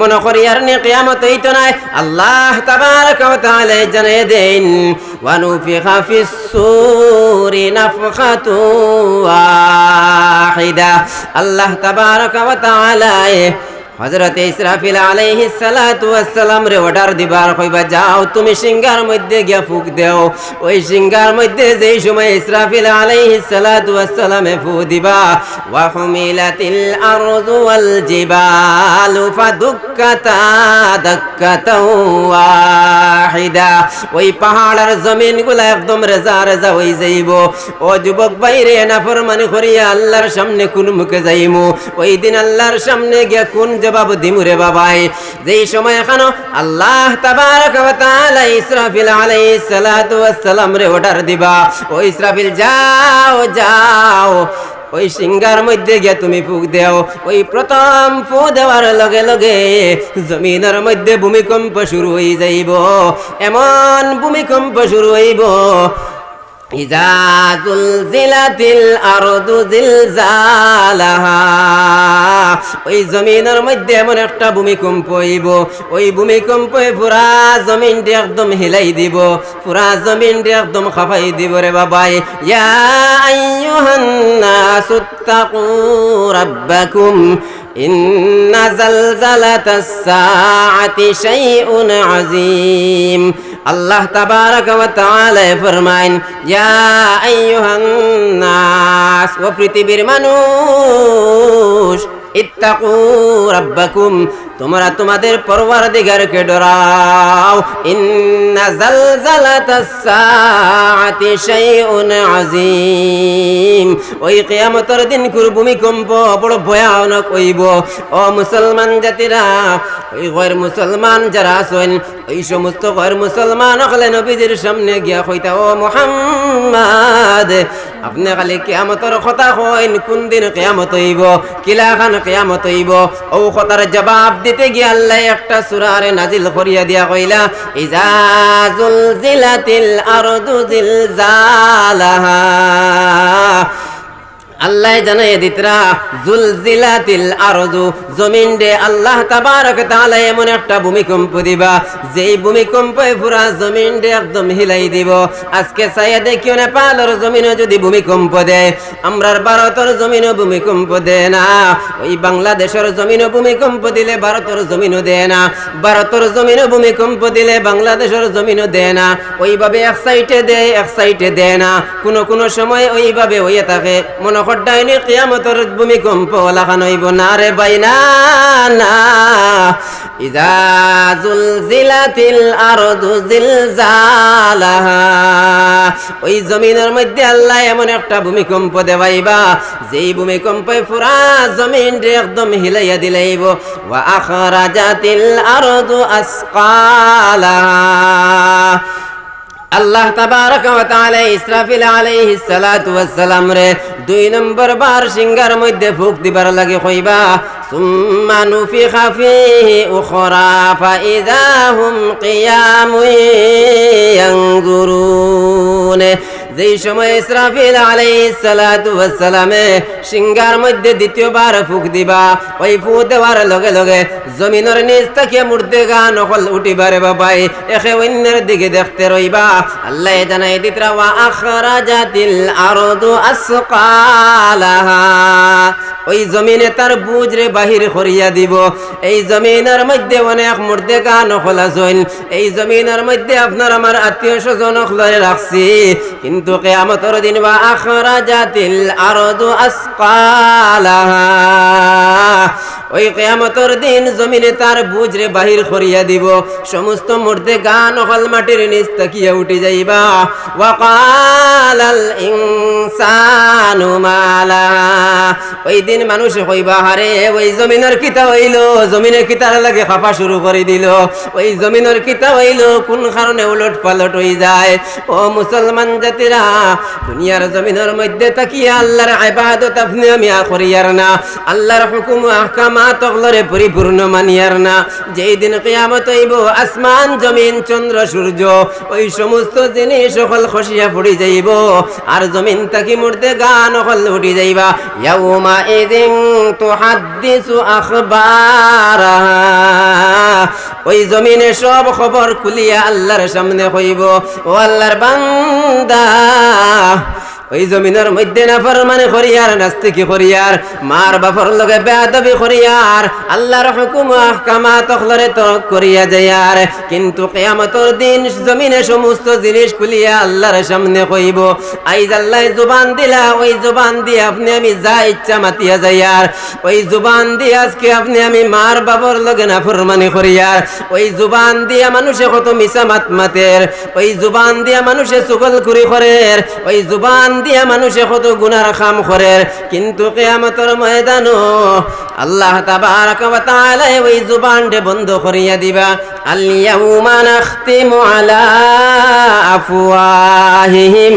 মনে করি আর নি কিয়ামত হইতো নাই। আল্লাহ তাবারক ওয়া তাআলা জানিয়ে দেন, ওয়া নুফিখা ফিস সূরি নাফখাতু ওয়াহিদা। আল্লাহ তাবারক ওয়া তাআলা হজরত ইসরাফিল আলাইহি সালাতু ওয়াসসালাম রে অর্ডার দিবার কইবা যাও, তুমি সিংহার মধ্যে গিয়া ফুক দেও। ওই সিংহার মধ্যে যেই সময় ইসরাফিল আলাইহি সালাতু ওয়াসসালামে ফু দিবা, ওয়া হুমিলাতিল আরদু ওয়াল জিবালু ফাদুক্কাতা দাক্কাতাও ওয়াহিদা। ওই পাহাড়ের জমিনগুলা একদম রেজা রেজা হই যাইব। ও যুবক বাইরে নাফরমানি করিয়া আল্লাহর সামনে কোন মুখে যাইমু? ওই দিন আল্লাহর সামনে গিয়া কোন বাবাই। যেই সময় এখানো আল্লাহ ইসরাফিল সালাম রে অর্ডার দিবা, ও ইসরাফিল যাও যাও। ওই সিঙ্গার মধ্যে গিয়া তুমি ফুক দেও, ওই প্রথম ফু দেওয়ার লগে লগে জমিনের মধ্যে ভূমিকম্প শুরু হয়ে যাইব, এমন ভূমিকম্প শুরু হইব ইজা জুলজিলাতিল আরদু জিলজালাহা ওই জমিনের মধ্যে এমন একটা ভূমিকম্প হইব ওই ভূমিকম্পে পুরা জমিনটি একদম হিলাই দিব পুরা জমিনটি একদম খাফাই দিব রে বাবাই ইয়া আইয়ুহান নাসু তাকু রাব্বাকুম إن زلزلة الساعة شيء عظيم আল্লাহ তাবারক ওয়া তাআলা ফরমাইন ও পৃথিবীর মানুষ ইত্তাকু রাব্বাকুম। তোমরা তোমাদের পরওয়ারদিগারকে ডরাও। ইন্না শাইউন আযীম। ওই কিয়ামতের দিন কুর ভূমিকম্প বড় ভয়ানক হইব। ও মুসলমান জাতিরা, ওই গৈর মুসলমান যারা আছেন সমস্ত গৈর মুসলমান হলে নবীজির সামনে গিয়া কইতা, ও মুহাম্মদ, আপনি খালি কিয়ামতের কথা কইন, কোন দিন কিয়ামত হইব, কিলা খান কিয়ামত হইব? ও কথার জবাব দিতে গিয়ে আল্লাহ একটা সুরার নাজিল করিয়া দিয়া কইলা ইজাজুল জিলাতিল আরদু জিলজালাহা। আল্লাহ জানাই দিতরা, জুলজিলাতিল আরজু, জমিন দে আল্লাহ তাবারক তাআলা এমন একটা ভূমিকম্প দিবা, যেই ভূমিকম্পে পুরা জমিন দে একদম হিলাই দিব। আজকে চাইয়া দেখিও নেপালের জমিনে যদি ভূমিকম্প দেয়, আমরার ভারতের জমিনে ভূমিকম্প দেয় না। ওই বাংলাদেশের জমিনে ভূমিকম্প দিলে ভারতের জমিনও দেয় না। ভারতের জমিনে ভূমিকম্প দিলে বাংলাদেশের জমিনও দেয় না। ওইভাবে এক সাইডে দেয়, এক সাইডে দেয় না। কোনো কোনো সময় ওইভাবে হইয়ে থাকে। মনে খড্ডাইনি কিয়ামতের ভূমিকম্প লাগানো হইব না রে ভাই না। না ইজা জুলজিলাতিল আরদু জিলজালাহা ওই জমিনের মধ্যে আল্লাহ এমন একটা ভূমিকম্প দেবাইবা যেই ভূমিকম্পে পুরা জমিন একদম হিলাইয়া দিলাইব। ওয়া আখরাজাতিল আরদু আসকালাহা আল্লাহ ইসরাফিল আলাইহিস সালাতু ওয়াস সালাম রে, দুই নম্বর বার সিঙ্গার মধ্যে ফুক দিবার লাগে কইবা, সুম্মা নুফিখা ফিহি উখরা ফাইযা হুম কিয়ামুন ইয়ানজুরুন। যেই সময় ইসরাফিল আলাইহিস সালাতু ওয়াস সালামে সিংহার মধ্যে দ্বিতীয়বার ফুক দিবা। ওই ফু দেওয়ার লগে লগে জমিনের নিচ থেকে মুর্দে গান নকল উঠিবারে বাবাই, একে অন্যের দিকে দেখতে রইবা। আল্লাহ জানাই দিতরা ওয়া আখরাজাতিল আরদু আসকালাহা। ওই জমিনে তার বুঝরে বাহির করিয়া দিব। এই জমিনের মধ্যে অনেক মুর্দে গান নকল আছেন। এই জমিনের মধ্যে আপনার আমার আত্মীয় স্বজন রাখছি। কিন্তু কেয়ামতর দিন বা আখরাজাতিল আরদু আসকালাহা। ওই কেয়ামতর দিন জমিনে তার বুঝরে বাহির করিয়া দিব। সমস্ত মুর্দে গান হল মাটির নিচ তাকিয়া উঠে যাইবা। ওয়াকালাল ইনসানু মালা। ওই দিন মানুষ কইবা হারে ওই জমিনের কিতা হইল? জমিনের কিতার লাগে খাপা শুরু করে দিল। ওই জমিনের কিতা হইল? কোন কারণে উলট পালট হয়ে যায়? ও মুসলমান জাতিরা দুনিয়ার জমিনের মধ্যে তাকিয়া আল্লাহর ইবাদত আপনি আমি করিয়ার না। আল্লাহর হুকুম আহকামাত অগলরে পরিপূর্ণ মানিয়ার না। যেই দিন কিয়ামত হইব, আসমান, জমিন, চন্দ্র, সূর্য, ওই সমস্ত জিনিস সকল খসিয়া পড়ি যাইব। আর জমিন তাকি মুর্দে গান সকল উঠি যাইবা। ইয়াউমা ইদিন তুহাদ্দিসু আখবারাহা। ওই জমিনে সব খবর খুলিয়া আল্লাহর সামনে হইব ও আল্লাহর বান্দা। ওই জমিনের মধ্যে না ফরমানে করিয়ার নাস্তিকি করিয়ার মার বাপর লগে বেয়াদবি করিয়ার আল্লাহর হুকুম আহকামা তখলরে তরক করিয়া যায়ার কিন্তু কিয়ামতর দিন জমিনে সমস্ত জিনিস খুলিয়া আল্লাহর সামনে কইব, আইজ আল্লাহ জুবান দিলা, ওই জুবান দিয়ে আপনি আমি যা ইচ্ছা মাতিয়া যাইয়ার। ওই জুবান দিয়ে আজকে আপনি আমি মার বাবর লগে না ফরমানি করিয়ার ওই জুবান দিয়া মানুষে কত মিশা মাত মাতের। ওই জুবান দিয়া মানুষে সুগল করি করের। ওই জুবান দিয়া মানুষে কত গুনার খাম করে। কিন্তু কেয়ামতর ময়দানো আল্লাহ তাবারাক ওই জুবানটা বন্ধ করিয়া দিবা। আল ইয়াউমা নাখতিমু আলা আফওয়াহিহিম।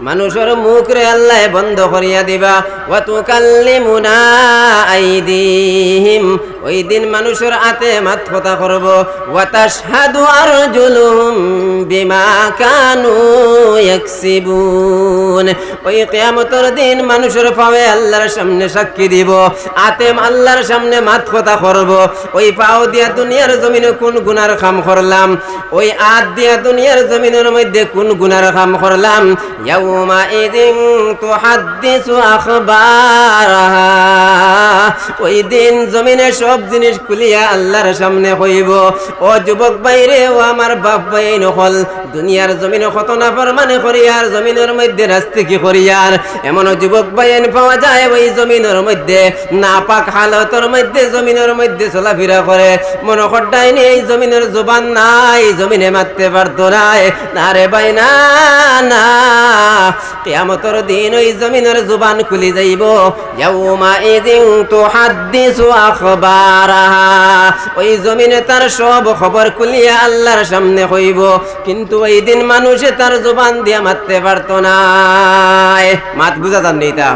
মানুষের মুখ রে আল্লাহ বন্ধ করিয়া দিবা। ওয়া তুকাল্লিমুনা আইদিহিম। ওই দিন মানুষের হাতে মাত কথা করব। ওয়া তাশহাদু আরজুলুহুম বিমা কানু ইয়াকসিবুন। ওই কিয়ামতের দিন মানুষের পাবে আল্লাহর সামনে সাক্ষী দিব। আতেম আল্লাহর সামনে মাত কথা করব। ওই পাও দিয়া দুনিয়ার জমিনে কোন গুনার কাম করলাম? ওই আত দিয়া দুনিয়ার জমিনের মধ্যে কোন গুনার কাম করলাম? ইয়াউমা ইদিন তুহাদ্দিসু আখবারাহা ওই দিন জমিনে সব জিনিস খুলিয়া আল্লাহর সামনে কইব ও যুবক বাইরে ও আমার বাপ ভাই নকল দুনিয়ার জমিনে কত না ফরমানে করিয়ার জমিনের মধ্যে রাস্তে কি করিয়ার এমন যুবক বাইন পাওয়া যায় ওই জমিনের মধ্যে। না পাক হালতর মধ্যে জমিনের মধ্যে চলাফেরা করে। মনে কড্ডাইনি এই জমিনের জবান নাই, জমিনে মারতে পারতো নাই। না রে ভাই, না না। কিয়ামতের দিন ওই জমিনের জুবান খুলি যাইব। ইয়াউমা ইযিন তুহাদ্দিসু আখবারাহা। ওই জমিনে তার সব খবর খুলিয়া আল্লাহর সামনে কইব কিন্তু ওই দিন মানুষে তার জুবান দিয়া মারতে পারতো না। মাত বুঝা যান তা?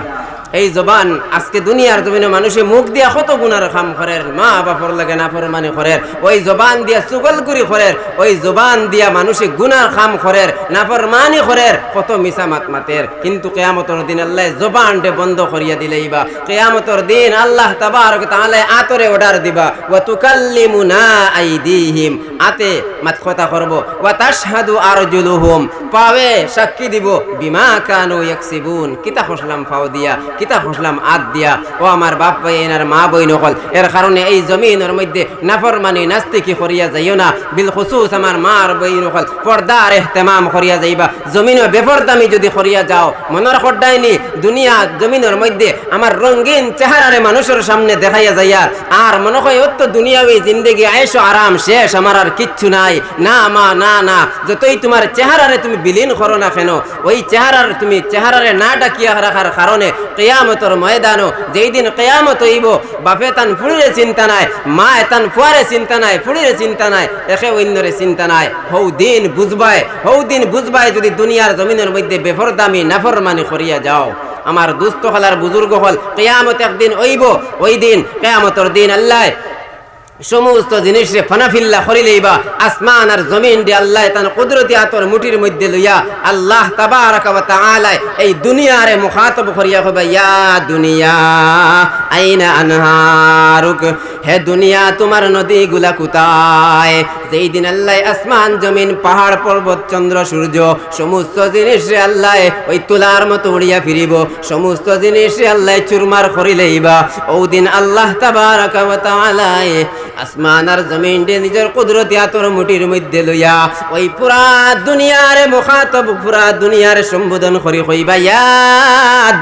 এই জবান আজকে দুনিয়ার জমিনে মানুষে মুখ দিয়া কত গুনার খাম করের? মা বাপর লাগে না ফরমানি করের। ওই জবান দিয়া সুগলগুরি করের। ওই জবান দিয়া মানুষে গুনার খাম করের। না ফরমানি করের, কত মিশা মাত মাতের। কিন্তু কেয়ামতর দিন আল্লাহ জবানটে বন্ধ করিয়া দিলেই বা কেয়ামতর দিন আল্লাহ তাবারক তাআলা আতরে অর্ডার দিবা। ওয়া তুকাল্লিমুনা আইদিহিম। আতে মাত কথা করব। ওয়া তাশহাদু আরজুলুহুম। পাবে সাক্ষী দিব। বিমা কানু ইয়াকসিবুন। কিতা খসলাম ফাও দিয়া? কিতা খসলাম আদ দিয়া, ও আমার বাপ ভাই, এনার মা বই নকল এর কারণে এই জমিনের মধ্যে নাফরমানি, নাস্তিকি করিয়া যাইও না। বিল খুসুস আমার মার বই নকল পর্দার এহতেমাম করিয়া যাইবা। জমিন বেপরদামি যদি করিয়া যাও মনের খড্ডাইনি দুনিয়া জমিনের মধ্যে আমার রঙিন চেহারারে মানুষের সামনে দেখাইয়া যাইয়া, আর মনে হয়, অত দুনিয়াবি জিন্দগি আয়েশো আরাম শেষ, আমার আর কিচ্ছু নাই। না মা, না না। যতই তোমার চেহারারে তুমি বিলীন করো না কেন, ওই চেহারার তুমি, চেহারারে না ডাকিয়া রাখার কারণে কেয়ামতর ময়দানো যেই দিন কেয়ামত হইব, বাপে তান ফুড়িরে চিন্তা নাই মা তান ফুয়ারে চিন্তা নাই ফুড়িরে চিন্তা নাই, একে অন্যরে চিন্তা নাই। হৌ দিন বুঝবাই হৌ দিন বুঝবাই যদি দুনিয়ার জমিনের মধ্যে বেফর দামি নাফর মানি করিয়া যাও। আমার দুস্থ হলার বুজুর্গ হল, কেয়ামত একদিন ওইব ওই দিন, কেয়ামতর দিন আল্লাহ সমস্ত জিনিসে ফানাফিল্লা করিলেই বা আসমান আর জমিন দিয়ে আল্লাহ তান কুদরতি আতর মুটির মধ্যে লইয়া আল্লাহ তাবারাক ওয়া তাআলা এই দুনিয়ারে মুখাতব করিয়া কইবা, ইয়া দুনিয়া, আইনা আনহারুক? হে দুনিয়া, তোমার নদীগুলা কোথায়? যেই দিন আল্লাহ আসমান, জমিন, পাহাড়, পর্বত, চন্দ্র, সূর্য, সমস্ত জিনিসে আল্লাহ ওই তুলার মতো উড়িয়া ফিরিব, সমস্ত জিনিসে আল্লাহ চুরমার করিলেইবা ও দিন আল্লাহ তাবারাক ওয়া তাআলা আসমান আর জমিন নিজের কুদরতি আতর মুটির মধ্যে লইয়া, ওই পুরা দুনিয়ার মুখাতব, পুরা দুনিয়ার সম্বোধন করি কইবা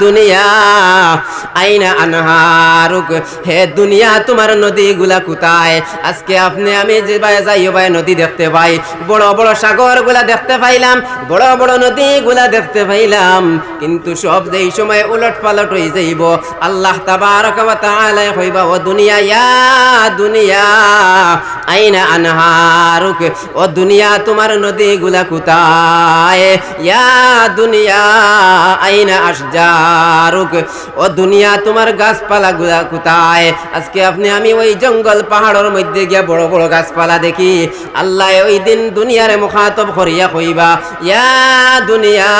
দুনিয়া, আইনা আনহারুক, হে দুনিয়া, তোমার নদী গুলা কোথায়? আজকে আপনি আমি যে ভাই যাইও ভাই নদী দেখতে পাই। বড় বড় সাগরগুলা দেখতে পাইলাম, বড় বড় নদী গুলা দেখতে পাইলাম। কিন্তু সব যেই সময় উলট পালট হয়ে যাইব, আল্লাহ তাবারক ওয়া তাআলা কইবা, ও দুনিয়া, ইয়া দুনিয়া আইনা আনহারুক, ও দুনিয়া তোমার নদী গুলা কোথায়? ইয়া দুনিয়া, আইনা আশজারুক, ও দুনিয়া তোমার গাছপালা গুলা কোথায়? আজকে আপনি, আমি ওই জঙ্গল পাহাড়ের মধ্যে গিয়া বড় বড় গাছপালা দেখি। আল্লাহ ওই দিন দুনিয়ারে মুখাতব করিয়া কইবা, ইয়া দুনিয়া,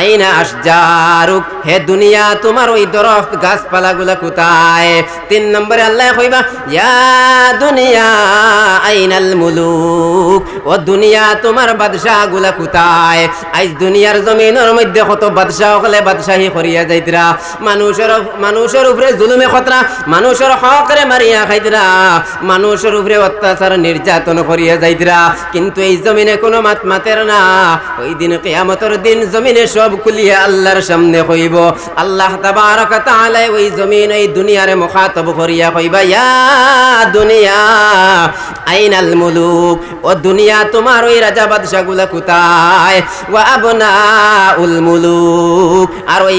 আইনা আসজারুক হে দুনিয়া তোমার ওই দরখত গাছপালা গুলা কোথায়? তিন নম্বরে আল্লাহ কইবা, ইয়া দুনিয়া মুলুক। দুনিয়া বাদশাহ মধ্যে বাদশাহ বাদশাহী মানুষের উপরে জুলুমে খতরা মানুষের হকরে মারিয়া খাইতরা? মানুষের উপরে অত্যাচার নির্যাতন করিয়া যাইতরা? কিন্তু এই জমিনে কোনো মাত মাতের না। ওই দিন কিয়ামতের দিন জমিনে সব খুলিয়া আল্লাহর সামনে কইব আল্লাহ তাবারক তাআলা ওই জমিন, এই দুনিয়ারে মুখাতব করিয়া কইবা ইয়া দুনিয়া, আইনাল মুলুক। ও দুনিয়া, তোমার ওই রাজা কোথায়? ওয়া আবনা উল মুলুক। আর ওই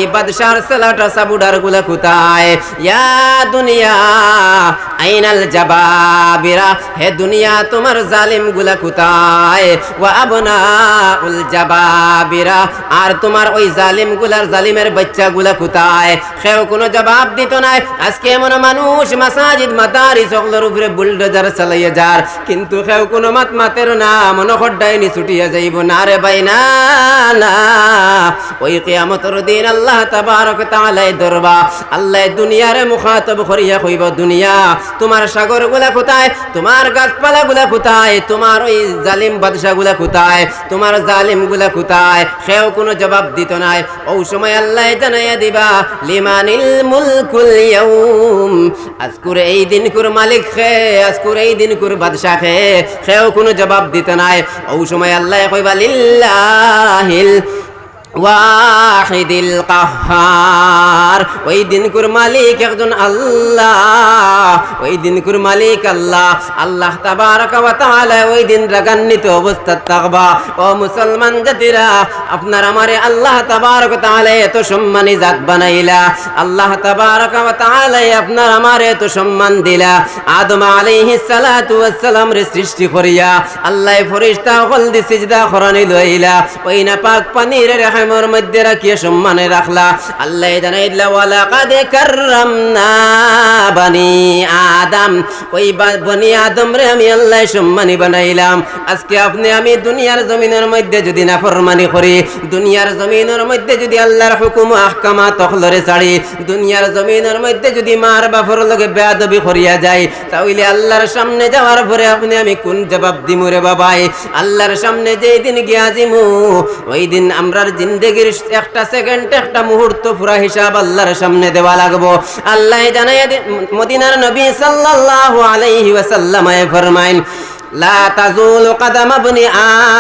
সাবুডারগুলা কোথায়? ইয়া দুনিয়া, আইনাল জাবাবিরা। হে দুনিয়া, তোমার জালিমগুলা কোথায়? ওয়া আবনা উল জাবাবিরা। আর তোমার ওই জালিমগুলার জালিমের বাচ্চা গুলা কোথায়? সেও কোনো জবাব দিত নাই। আজকে এমন মানুষ, মাসাজিদ মাতারি সকলের উপরে বুলডোজার চালাইয়া যার। কিন্তু সেও কোনো মাত মাতের না, মনে খড্ডাইনি ছুটিয়া যাইব না রে ভাই না না ওই কিয়ামতের দিন আল্লাহ তাবারক তাআলাই দরবা আল্লাহ দুনিয়ারে মুখাতব করিয়া কইব, দুনিয়া, তোমার সাগরগুলা কোথায়? তোমার গাছপালা গুলা কোথায়? তোমার ওই জালিম বাদশা গুলা কোথায়? তোমার জালিমগুলা কোথায়? সেও কোনো জবাব দিত নাই। ওই সময় আল্লাহ জানাইয়া দিবা, লিমানিল মুলকুল ইয়াউম। আজকুর এই দিন কুর মালিক খে, আজকুর এই দিন কুর বাদশা খে। খেও কোনো জবাব দিতে নাই। ও সময় আল্লাহ কইবা, লিল্লাহিল ওয়াহিদিল কাহার। ওই দিন কুর মালিক একজন আল্লাহ। ওই দিন কুর মালিক আল্লাহ। আল্লাহ তাবারক ওয়া তাআলা ওই দিন রাগান্বিত অবস্থা থাকবা। ও মুসলমান জাতিরা, আপনার আমারে আল্লাহ তাবারক ওয়া তাআলা এত সম্মানী জাত বানাইলা। আল্লাহ তাবারক ওয়া তাআলা আপনার আমারে এত সম্মান দিলা। আদম আলাইহিস সালাতু ওয়াস রে সৃষ্টি করিয়া আল্লাহ ফেরেশতা হল দি সিজদা করানি লইলা। ওই না পাক পানির রেহমের মধ্যে রাখিয়া সম্মানে রাখলা। আল্লাহ জানাইলা ওয়ালা কাদে কাররামনা বানি আদম। ওই বনি আদম রে আমি আল্লাহ সম্মানী বানাইলাম। আজকে আপনি, আমি দুনিয়ার জমিনের মধ্যে যদি না ফরমানি করি, দুনিয়ার জমিনের মধ্যে যদি আল্লাহর হুকুম আহকামা তখলরে ছাড়ি, দুনিয়ার জমিনের মধ্যে যদি মার বাপর লগে বেয়াদবি করিয়া যায় তাহলে আল্লাহর সামনে যাওয়ার পরে আপনি, আমি কোন জবাব দিমু রে বাবাই? আল্লাহর সামনে যেই দিন গিয়া দিমু ওই দিন আমরার জিন্দগির একটা সেকেন্ড একটা মুহূর্ত পুরা হিসাব আল্লাহর সামনে দেওয়া লাগবো। আল্লাহ জানাই মদিনার নবী সাল্লাল্লাহু আলাইহি ওয়াসাল্লামায়ে ফরমাইন, লা তাজুল কাদাম ইবনি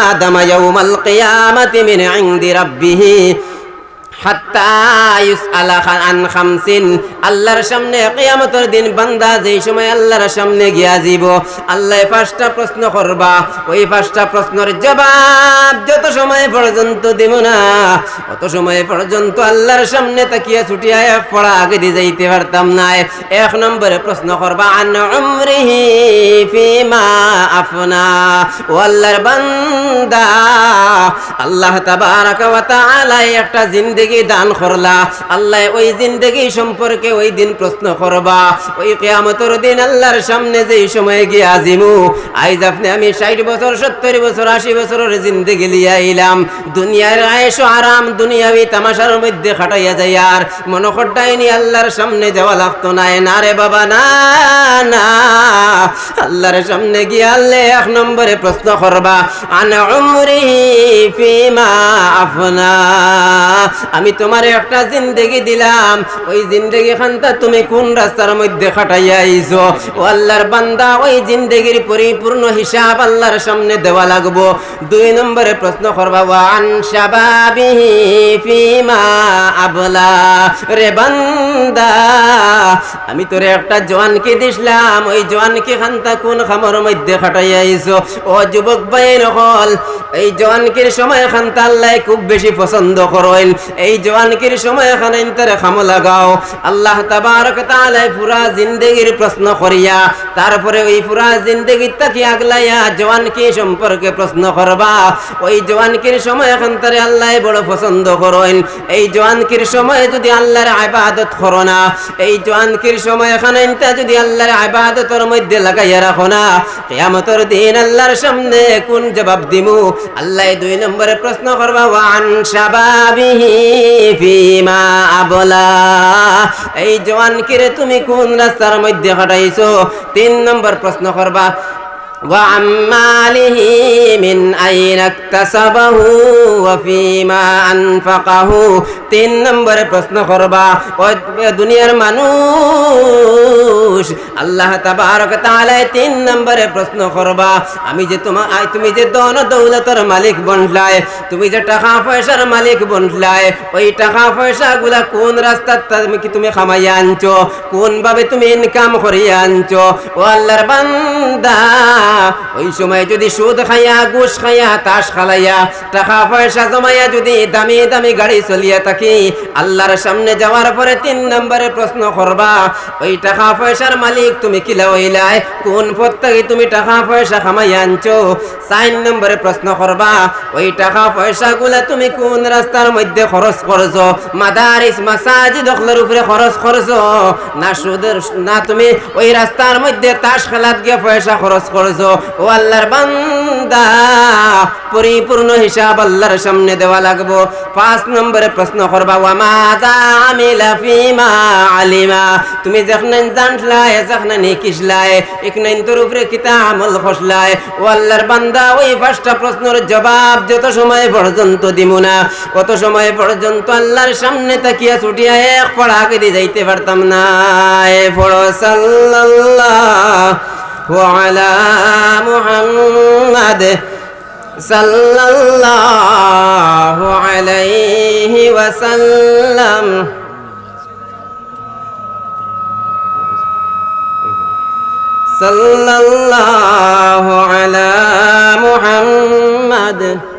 আদম ইয়াউমাল কিয়ামাতি মিন ইনদি রাব্বিহি। আল্লাহর সামনে কিয়ামতের দিন বান্দা যেই সময় আল্লাহর সামনে গিয়া যাব আল্লাহ পাঁচটা প্রশ্ন করবা। ওই পাঁচটা প্রশ্নের পর্যন্ত দিব না পর্যন্ত আল্লাহর সামনে তাকিয়া ছুটিয়া পড়া আগে দিয়ে যাইতে পারতাম না। এক নম্বরে প্রশ্ন করবা, আন উমরিহি ফিমা আফনা? ও আল্লাহর বান্দা, আল্লাহ তাবারাকা একটা জিন্দেগি দান করলা। আল্লাহ ওই জিন্দেগি সম্পর্কে ওই দিন প্রশ্ন করবা। ওই কিয়ামতের দিন আল্লাহর সামনে যেই সময় গিয়ে আজিমু আইজ আপনি আমি ষাট বছর, সত্তর বছর, আশি বছরের জিন্দেগি লিয়া আইলাম। দুনিয়ার আয়েশ আরাম দুনিয়াবি তামাশার মধ্যে খাটাইয়া যায় আর মনে খড্ডাইনি আল্লাহর সামনে যাওয়া লাগতো না। না রে বাবা, না না। আল্লাহর সামনে গিয়ে আল্লাহ এক নম্বরে প্রশ্ন করবা, আন উমরি ফিমা আফনা। আমি তোমার একটা জিন্দেগি দিলাম। ওই জিন্দেগি খানটা তুমি কোন রাস্তার মধ্যে খাটাইয়া ও আল্লাহর বান্দা, ওই জিন্দেগির পরিপূর্ণ হিসাব আল্লাহর সামনে দেওয়া লাগবো। দুই নম্বরে প্রশ্ন করবা, ওয়ান ফিমা আবলা? রে বান্দা, আমি তোরে একটা জোয়ানকে দিছিলাম। ওই জোয়ানকে খান্তা কোন খামর মধ্যে খাটাইয়া ও যুবক ভাই নকল এই জোয়ানকির সময় খান্তা আল্লাহ খুব বেশি পছন্দ করেন। এই জওয়ানকির সময় এখানে ইন্তারে খামো লাগাও। আল্লাহ তাবারক তাআলা পুরা জিন্দেগির প্রশ্ন করিয়া, তারপরে ওই পুরা জিন্দেগি তাকি আগলাইয়া জওয়ানকি সম্পর্কে প্রশ্ন করবা। ওই জওয়ানকির সময় এখন তারে আল্লাহ বড় পছন্দ করেন। এই জওয়ানকির সময় যদি আল্লাহর ইবাদত করো না, এই জওয়ানকির সময় এখানে ইন্তা যদি আল্লাহর ইবাদতের মধ্যে লাগাইয়া রাখো না, কিয়ামতের দিন আল্লাহর সামনে কোন জবাব দিমু? আল্লাহ দুই নম্বরে প্রশ্ন করবা, ওয়ান শাবাবিহি। ফিমা আবলা। এই জওয়ানকে তুমি কোন রাস্তার মধ্যে হটাইছো? তিন নম্বর প্রশ্ন করবা। وعن ماله من أين اكتسبه وفيما أنفقه তিন নম্বরে প্রশ্ন করবা ও দুনিয়ার মানুষ আল্লাহ তাবারক তাআলা তিন নম্বরে প্রশ্ন করবা আমি যে তোমার আই তুমি যে দন দৌলতের মালিক বনলায় তুমি যে টাকা পয়সার মালিক বনলায় ওই টাকা পয়সা গুলা কোন রাস্তা তুমি কি তুমি খামাইয়া আনছো কোন ভাবে তুমি ইনকাম করিয়া আনছো ও আল্লাহর বান্দা ওই সময় যদি সুদ খাইয়া, ঘুষ খাইয়া, তাস খালাইয়া, টাকা পয়সা জমাইয়া যদি দামি দামি গাড়ি চলিয়া থাকি, আল্লাহর সামনে যাওয়ার পরে তিন নম্বরে প্রশ্ন করবা, ওই টাকা পয়সার মালিক তুমি কিলা হইলাই কোন থেকে তুমি টাকা পয়সা খামাইয়া আনছো? চার নম্বরে প্রশ্ন করবা, ওই টাকা পয়সা গুলা তুমি কোন রাস্তার মধ্যে খরচ করছ? মাদারিস মাসাজি দখলের উপরে খরচ করছ? না সুদের, না তুমি ওই রাস্তার মধ্যে তাস খেলাত গিয়ে পয়সা খরচ করছ। ও আল্লাহর বান্দা, পরিপূর্ণ হিসাব আল্লাহর সামনে দেওয়া লাগবো। পাঁচ নম্বরে প্রশ্ন করবা ওয়া মাযা আমিলা ফিমা আলিমা? তুমি যখন জানলাই যখন নিকিসলাই ইকনাইন তোর উপরে কিতা আমল খসলাই ও আল্লাহর বান্দা, ওই পাঁচটা প্রশ্নের জবাব যত সময় পর্যন্ত দিমু না কত সময় পর্যন্ত আল্লাহর সামনে তাকিয়া ছুটিয়া এক পড়া করে যাইতে পারতাম না। এ পড়ো সাল্লাল্লাহ। وعلى محمد صلى الله عليه وسلم. صلى الله على محمد.